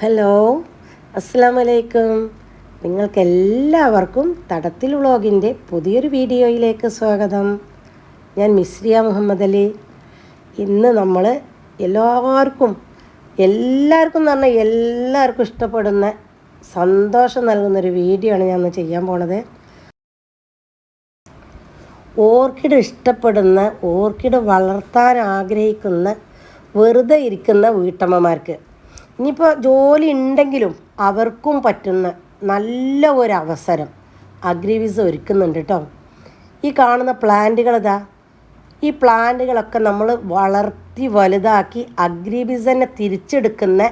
Hello അസ്സാം വലൈക്കും നിങ്ങൾക്ക് എല്ലാവർക്കും തടത്തിൽ വ്ളോഗിന്റെ പുതിയൊരു വീഡിയോയിലേക്ക് സ്വാഗതം. ഞാൻ മിസ്രിയ മുഹമ്മദ് അലി. ഇന്ന് നമ്മൾ എല്ലാവർക്കും എല്ലാവർക്കും എന്ന് പറഞ്ഞാൽ എല്ലാവർക്കും ഇഷ്ടപ്പെടുന്ന സന്തോഷം നൽകുന്നൊരു വീഡിയോ ആണ് ഞാൻ ചെയ്യാൻ പോണത്. ഓർക്കിഡ് ഇഷ്ടപ്പെടുന്ന ഓർക്കിഡ് വളർത്താൻ ആഗ്രഹിക്കുന്ന വെറുതെ ഇരിക്കുന്ന വീട്ടമ്മമാർക്ക്. ഇനിയിപ്പോൾ ജോലി ഉണ്ടെങ്കിലും അവർക്കും പറ്റുന്ന നല്ല ഒരു അവസരം അഗ്രിവിസ് ഒരുക്കുന്നുണ്ട് കേട്ടോ ഈ കാണുന്ന പ്ലാന്റുകൾ ഇതാ ഈ പ്ലാന്റുകളൊക്കെ നമ്മൾ വളർത്തി വലുതാക്കി അഗ്രിബിസനെ തിരിച്ചെടുക്കുന്ന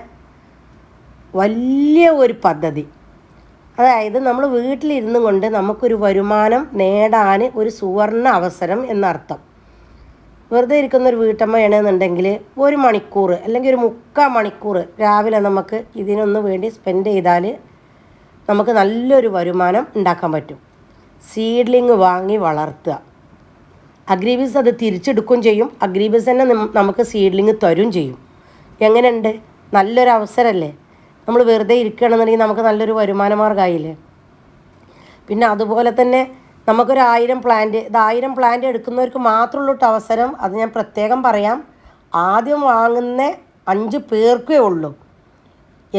വലിയ ഒരു പദ്ധതി. അതായത് നമ്മൾ വീട്ടിലിരുന്നു കൊണ്ട് നമുക്കൊരു വരുമാനം നേടാൻ ഒരു സുവർണ അവസരം എന്നർത്ഥം. വെറുതെ ഇരിക്കുന്ന ഒരു വീട്ടമ്മയാണെന്നുണ്ടെങ്കിൽ ഒരു മണിക്കൂർ അല്ലെങ്കിൽ ഒരു മുക്കാൽ മണിക്കൂർ രാവിലെ നമുക്ക് ഇതിനൊന്ന് വേണ്ടി സ്പെൻഡ് ചെയ്താൽ നമുക്ക് നല്ലൊരു വരുമാനം ഉണ്ടാക്കാൻ പറ്റും. സീഡ്ലിങ് വാങ്ങി വളർത്തുക. അഗ്രീബീസ് അത് തിരിച്ചെടുക്കുകയും ചെയ്യും. അഗ്രീബീസ് തന്നെ നമുക്ക് സീഡ്ലിങ് തരും ചെയ്യും. എങ്ങനെയുണ്ട്? നല്ലൊരു അവസരമല്ലേ? നമ്മൾ വെറുതെ ഇരിക്കുകയാണെന്നുണ്ടെങ്കിൽ നമുക്ക് നല്ലൊരു വരുമാന മാർഗമായില്ലേ പിന്നെ അതുപോലെ തന്നെ നമുക്കൊരു ആയിരം പ്ലാന്റ് ഇത് ആയിരം പ്ലാന്റ് എടുക്കുന്നവർക്ക് മാത്രമുള്ള അവസരം അത് ഞാൻ പ്രത്യേകം പറയാം. ആദ്യം വാങ്ങുന്ന അഞ്ച് പേർക്കേ ഉള്ളൂ.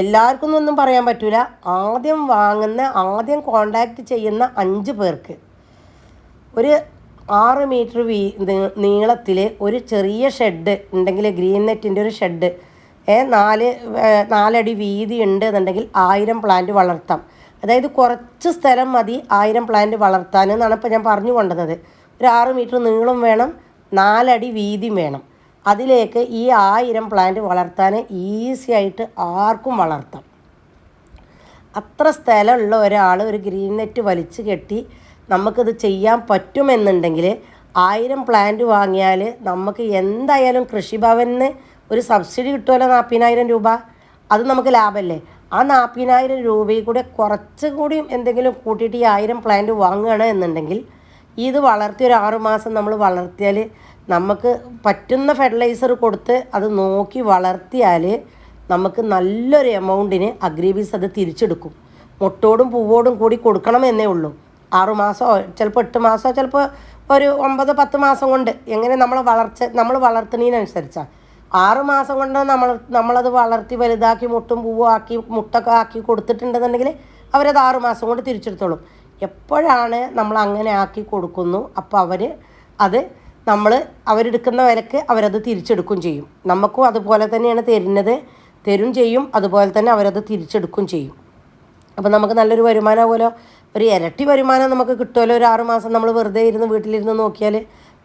എല്ലാവർക്കും ഒന്നും പറയാൻ പറ്റില്ല ആദ്യം വാങ്ങുന്ന ആദ്യം കോണ്ടാക്ട് ചെയ്യുന്ന അഞ്ച് പേർക്ക്. ഒരു ആറ് മീറ്റർ വീ നീളത്തിൽ ഒരു ചെറിയ ഷെഡ് ഉണ്ടെങ്കിൽ ഗ്രീൻ നെറ്റിന്റെ ഒരു ഷെഡ് നാല് നാലടി വീതി ഉണ്ട് എന്നുണ്ടെങ്കിൽ ആയിരം പ്ലാന്റ് വളർത്താം. അതായത് കുറച്ച് സ്ഥലം മതി ആയിരം പ്ലാന്റ് വളർത്താൻ എന്നാണ് ഇപ്പോൾ ഞാൻ പറഞ്ഞു കൊണ്ടുവന്നത്. ഒരു ആറ് മീറ്റർ നീളം വേണം നാലടി വീതിയും വേണം. അതിലേക്ക് ഈ ആയിരം പ്ലാന്റ് വളർത്താൻ ഈസി ആയിട്ട് ആർക്കും വളർത്താം. അത്ര സ്ഥലമുള്ള ഒരാൾ ഒരു ഗ്രീൻ നെറ്റ് വലിച്ചു കെട്ടി നമുക്കിത് ചെയ്യാൻ പറ്റുമെന്നുണ്ടെങ്കിൽ ആയിരം പ്ലാന്റ് വാങ്ങിയാൽ നമുക്ക് എന്തായാലും കൃഷിഭവനിൽ ഒരു സബ്സിഡി കിട്ടുമല്ലോ നാൽപ്പതിനായിരം രൂപ. അത് നമുക്ക് ലാഭമല്ലേ? ആ നാൽപ്പതിനായിരം രൂപയിൽ കൂടെ കുറച്ച് കൂടി എന്തെങ്കിലും കൂട്ടിയിട്ട് ഈ ആയിരം പ്ലാന്റ് വാങ്ങുകയാണ് എന്നുണ്ടെങ്കിൽ ഇത് വളർത്തി ഒരു ആറുമാസം നമ്മൾ വളർത്തിയാൽ നമുക്ക് പറ്റുന്ന ഫെർട്ടിലൈസർ കൊടുത്ത് അത് നോക്കി വളർത്തിയാൽ നമുക്ക് നല്ലൊരു എമൗണ്ടിന് അഗ്രീബീസ് അത് തിരിച്ചെടുക്കും. മുട്ടോടും പൂവോടും കൂടി കൊടുക്കണമെന്നേ ഉള്ളൂ. ആറു മാസമോ ചിലപ്പോൾ എട്ട് മാസമോ ചിലപ്പോൾ ഒരു ഒമ്പത് പത്ത് മാസം കൊണ്ട് എങ്ങനെ നമ്മൾ വളർച്ച നമ്മൾ വളർത്തുന്നതിനനുസരിച്ചാണ് ആറ് മാസം കൊണ്ട് നമ്മൾ നമ്മളത് വളർത്തി വലുതാക്കി മുട്ടും പൂവും ആക്കി മുട്ടൊക്കെ ആക്കി കൊടുത്തിട്ടുണ്ടെന്നുണ്ടെങ്കിൽ അവരത് ആറ് മാസം കൊണ്ട് തിരിച്ചെടുത്തോളും. എപ്പോഴാണ് നമ്മൾ അങ്ങനെ ആക്കി കൊടുക്കുന്നു? അപ്പോൾ അവർ അത് നമ്മൾ അവരെടുക്കുന്ന വിലക്ക് അവരത് തിരിച്ചെടുക്കും ചെയ്യും. നമുക്കും അതുപോലെ തന്നെയാണ് തരുന്നത്. തരും ചെയ്യും. അതുപോലെ തന്നെ അവരത് തിരിച്ചെടുക്കും ചെയ്യും. അപ്പോൾ നമുക്ക് നല്ലൊരു വരുമാനം പോലെ ഒരു ഇരട്ടി വരുമാനം നമുക്ക് കിട്ടുമല്ലോ? ഒരു ആറുമാസം നമ്മൾ വെറുതെ ഇരുന്ന് വീട്ടിലിരുന്ന് നോക്കിയാൽ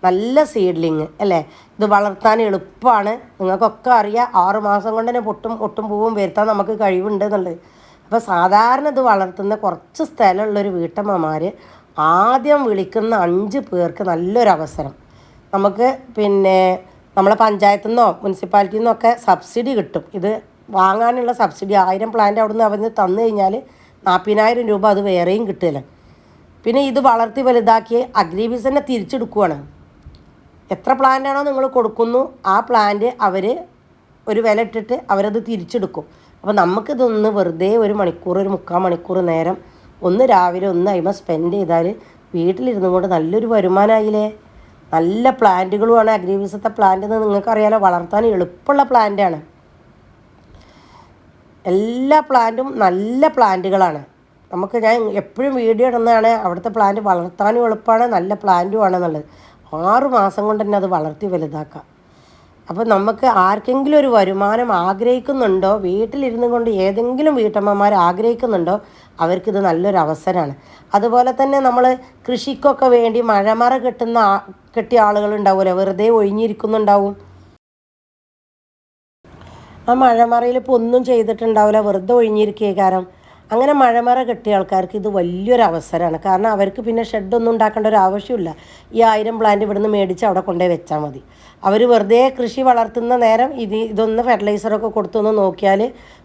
നല്ല സീഡ്ലിങ് അല്ലേ? ഇത് വളർത്താൻ എളുപ്പമാണ്. നിങ്ങൾക്കൊക്കെ അറിയാം ആറ് മാസം കൊണ്ട് തന്നെ പൊട്ടും ഒട്ടും പൂവും വരുത്താൻ നമുക്ക് കഴിവുണ്ട് എന്നുള്ളത് അപ്പോൾ സാധാരണ ഇത് വളർത്തുന്ന കുറച്ച് സ്ഥലമുള്ളൊരു വീട്ടമ്മമാർ ആദ്യം വിളിക്കുന്ന അഞ്ച് പേർക്ക് നല്ലൊരവസരം നമുക്ക് പിന്നെ നമ്മളെ പഞ്ചായത്തു നിന്നോ മുനിസിപ്പാലിറ്റിയിൽ നിന്നൊക്കെ സബ്സിഡി കിട്ടും. ഇത് വാങ്ങാനുള്ള സബ്സിഡി ആയിരം പ്ലാന്റ് അവിടെ നിന്ന് അവർ തന്നു കഴിഞ്ഞാൽ നാൽപ്പതിനായിരം രൂപ അത് വേറെയും കിട്ടില്ല പിന്നെ ഇത് വളർത്തി വലുതാക്കി അഗ്രിബിസനെ തിരിച്ചെടുക്കുവാണ്. എത്ര പ്ലാന്റാണോ നിങ്ങൾ കൊടുക്കുന്നു ആ പ്ലാന്റ് അവർ ഒരു വില ഇട്ടിട്ട് അവരത് തിരിച്ചെടുക്കും. അപ്പോൾ നമുക്കിതൊന്ന് വെറുതെ ഒരു മണിക്കൂർ ഒരു മുക്കാൽ മണിക്കൂർ നേരം ഒന്ന് രാവിലെ ഒന്ന് അയിമ സ്പെൻഡ് ചെയ്താൽ വീട്ടിലിരുന്നു കൊണ്ട് നല്ലൊരു വരുമാനമായില്ലേ നല്ല പ്ലാന്റുകളുമാണ് അഗ്രിബിസത്തെ പ്ലാന്റ് എന്ന് നിങ്ങൾക്കറിയാലോ വളർത്താൻ എളുപ്പമുള്ള പ്ലാന്റാണ് എല്ലാ പ്ലാന്റും നല്ല പ്ലാന്റുകളാണ് നമുക്ക് ഞാൻ എപ്പോഴും വീഡിയോ ഇടുന്നതാണ് അവിടുത്തെ പ്ലാന്റ് വളർത്താനും എളുപ്പമാണ് നല്ല പ്ലാന്റും ആണെന്നുള്ളത്. ആറ് മാസം കൊണ്ട് തന്നെ അത് വളർത്തി വലുതാക്കാം. അപ്പോൾ നമുക്ക് ആർക്കെങ്കിലും ഒരു വരുമാനം ആഗ്രഹിക്കുന്നുണ്ടോ? വീട്ടിലിരുന്നു കൊണ്ട് ഏതെങ്കിലും വീട്ടമ്മമാർ ആഗ്രഹിക്കുന്നുണ്ടോ? അവർക്കിത് നല്ലൊരു അവസരമാണ്. അതുപോലെ തന്നെ നമ്മൾ കൃഷിക്കൊക്കെ വേണ്ടി മഴമറ കിട്ടുന്ന കെട്ടിയ ആളുകളുണ്ടാവുമല്ലോ വെറുതെ ഒഴിഞ്ഞിരിക്കുന്നുണ്ടാവും. ആ മഴമറയിൽ ഇപ്പോൾ ഒന്നും ചെയ്തിട്ടുണ്ടാവില്ല വെറുതെ ഒഴിഞ്ഞിരിക്കുക കാരണം അങ്ങനെ മഴമറ കെട്ടിയ ആൾക്കാർക്ക് ഇത് വലിയൊരു അവസരമാണ്. കാരണം അവർക്ക് പിന്നെ ഷെഡൊന്നും ഉണ്ടാക്കേണ്ട ഒരു ആവശ്യമില്ല. ഈ ആയിരം പ്ലാന്റ് ഇവിടുന്ന് മേടിച്ച് അവിടെ കൊണ്ടുപോയി വെച്ചാൽ മതി. അവർ വെറുതെ കൃഷി വളർത്തുന്ന നേരം ഇത് ഇതൊന്ന് ഫെർട്ടിലൈസറൊക്കെ കൊടുത്തൊന്ന് നോക്കിയാൽ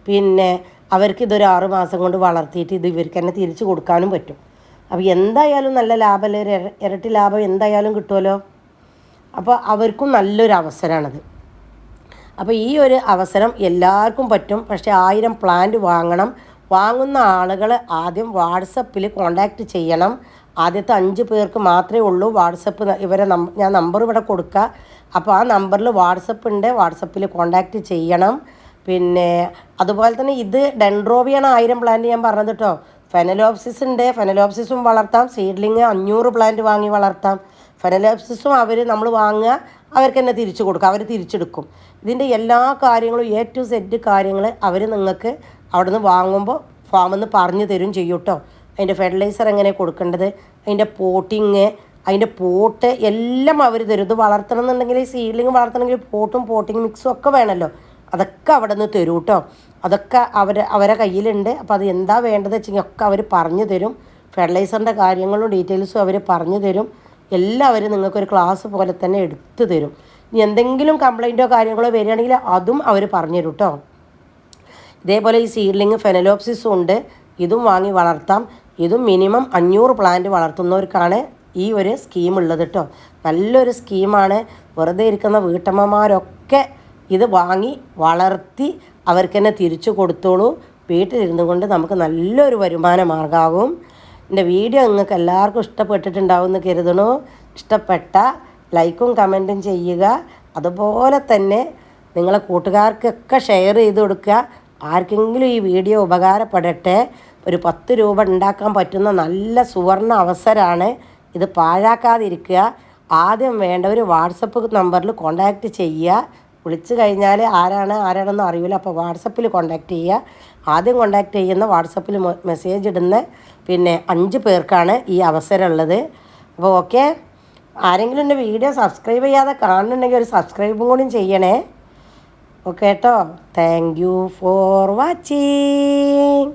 പിന്നെ അവർക്ക് ഇതൊരു ആറ് മാസം കൊണ്ട് വളർത്തിയിട്ട് ഇത് ഇവർക്ക് തന്നെ തിരിച്ചു കൊടുക്കാനും പറ്റും. അപ്പോൾ എന്തായാലും നല്ല ലാഭമല്ലേ ഒരു ഇരട്ടി ലാഭം എന്തായാലും കിട്ടുമല്ലോ അപ്പോൾ അവർക്കും നല്ലൊരു അവസരമാണത് അപ്പോൾ ഈ ഒരു അവസരം എല്ലാവർക്കും പറ്റും. പക്ഷേ ആയിരം പ്ലാന്റ് വാങ്ങണം വാങ്ങുന്ന ആളുകൾ ആദ്യം വാട്സപ്പിൽ കോണ്ടാക്റ്റ് ചെയ്യണം. ആദ്യത്തെ അഞ്ച് പേർക്ക് മാത്രമേ ഉള്ളൂ വാട്സപ്പ് ഇവരെ ഞാൻ നമ്പർ ഇവിടെ കൊടുക്കുക. അപ്പോൾ ആ നമ്പറിൽ വാട്സപ്പ് ഉണ്ട്. വാട്സപ്പിൽ കോണ്ടാക്റ്റ് ചെയ്യണം. പിന്നെ അതുപോലെ തന്നെ ഇത് ഡെൻഡ്രോബിയാണ് ആയിരം പ്ലാന്റ് ഞാൻ പറഞ്ഞത് കേട്ടോ. ഫെനലോപ്സിസ് ഉണ്ട് ഫെനലോപ്സിസും വളർത്താം. സീഡ്ലിങ് അഞ്ഞൂറ് പ്ലാന്റ് വാങ്ങി വളർത്താം. ഫെനലോപ്സിസും അവർ നമ്മൾ വാങ്ങുക അവർക്ക് തന്നെ തിരിച്ചു കൊടുക്കുക അവർ തിരിച്ചെടുക്കും. ഇതിന്റെ എല്ലാ കാര്യങ്ങളും എ ടു സെഡ് കാര്യങ്ങൾ അവർ നിങ്ങൾക്ക് അവിടെ നിന്ന് വാങ്ങുമ്പോൾ ഫാമിൽ നിന്ന് പറഞ്ഞു തരും ചെയ്യും കേട്ടോ അതിന്റെ ഫെർട്ടിലൈസർ എങ്ങനെ കൊടുക്കേണ്ടത് അതിന്റെ പോട്ടിങ് അതിന്റെ പോട്ട് എല്ലാം അവർ തരും. ഇത് വളർത്തണം എന്നുണ്ടെങ്കിൽ സീഡ്ലിങ് വളർത്തണമെങ്കിൽ പോട്ടും പോട്ടിങ് മിക്സും ഒക്കെ വേണമല്ലോ അതൊക്കെ അവിടെ നിന്ന് തരും കേട്ടോ അതൊക്കെ അവർ അവരെ കയ്യിലുണ്ട്. അപ്പോൾ അത് എന്താ വേണ്ടതെന്ന് വെച്ചെങ്കിൽ ഒക്കെ അവർ പറഞ്ഞു തരും. ഫെർട്ടിലൈസറിന്റെ കാര്യങ്ങളും ഡീറ്റെയിൽസും അവർ പറഞ്ഞു തരും. എല്ലാവരും നിങ്ങൾക്കൊരു ക്ലാസ് പോലെ തന്നെ എടുത്തു തരും. ഇനി എന്തെങ്കിലും കംപ്ലൈന്റോ കാര്യങ്ങളോ വരികയാണെങ്കിൽ അതും അവർ പറഞ്ഞു തരും കേട്ടോ ഇതേപോലെ ഈ സീഡ്ലിങ് ഫെനലോപ്സിസും ഉണ്ട്. ഇതും വാങ്ങി വളർത്താം. ഇതും മിനിമം അഞ്ഞൂറ് പ്ലാന്റ് വളർത്തുന്നവർക്കാണ് ഈ ഒരു സ്കീം ഉള്ളത് കേട്ടോ നല്ലൊരു സ്കീമാണ് വെറുതെ ഇരിക്കുന്ന വീട്ടമ്മമാരൊക്കെ ഇത് വാങ്ങി വളർത്തി അവർക്ക് തന്നെ തിരിച്ചു കൊടുത്തോളൂ. വീട്ടിലിരുന്നു കൊണ്ട് നമുക്ക് നല്ലൊരു വരുമാന മാർഗമാകും എന്റെ വീഡിയോ നിങ്ങൾക്ക് എല്ലാവർക്കും ഇഷ്ടപ്പെട്ടിട്ടുണ്ടാവും എന്ന് കരുതണു? ഇഷ്ടപ്പെട്ട ലൈക്കും കമന്റും ചെയ്യുക. അതുപോലെ തന്നെ നിങ്ങളെ കൂട്ടുകാർക്കൊക്കെ ഷെയർ ചെയ്ത് കൊടുക്കുക. ആർക്കെങ്കിലും ഈ വീഡിയോ ഉപകാരപ്പെടട്ടെ. ഒരു പത്ത് രൂപ ഉണ്ടാക്കാൻ പറ്റുന്ന നല്ല സുവർണ അവസരമാണ് ഇത് പാഴാക്കാതിരിക്കുക. ആദ്യം വേണ്ടവർ വാട്സപ്പ് നമ്പറിൽ കോണ്ടാക്റ്റ് ചെയ്യുക. വിളിച്ചു കഴിഞ്ഞാൽ ആരാണ് ആരാണെന്ന് അറിയില്ല അപ്പോൾ വാട്സപ്പിൽ കോൺടാക്റ്റ് ചെയ്യുക ആദ്യം കോൺടാക്റ്റ് ചെയ്യുന്ന വാട്സപ്പിൽ മെസ്സേജ് ഇടുന്ന പിന്നെ അഞ്ച് പേർക്കാണ് ഈ അവസരം ഉള്ളത് അപ്പോൾ ഓക്കെ? ആരെങ്കിലും എന്റെ വീഡിയോ സബ്സ്ക്രൈബ് ചെയ്യാതെ കാണുന്നുണ്ടെങ്കിൽ ഒരു സബ്സ്ക്രൈബും കൂടി ചെയ്യണേ. ഓക്കെ കേട്ടോ താങ്ക് യു ഫോർ വാച്ചിങ്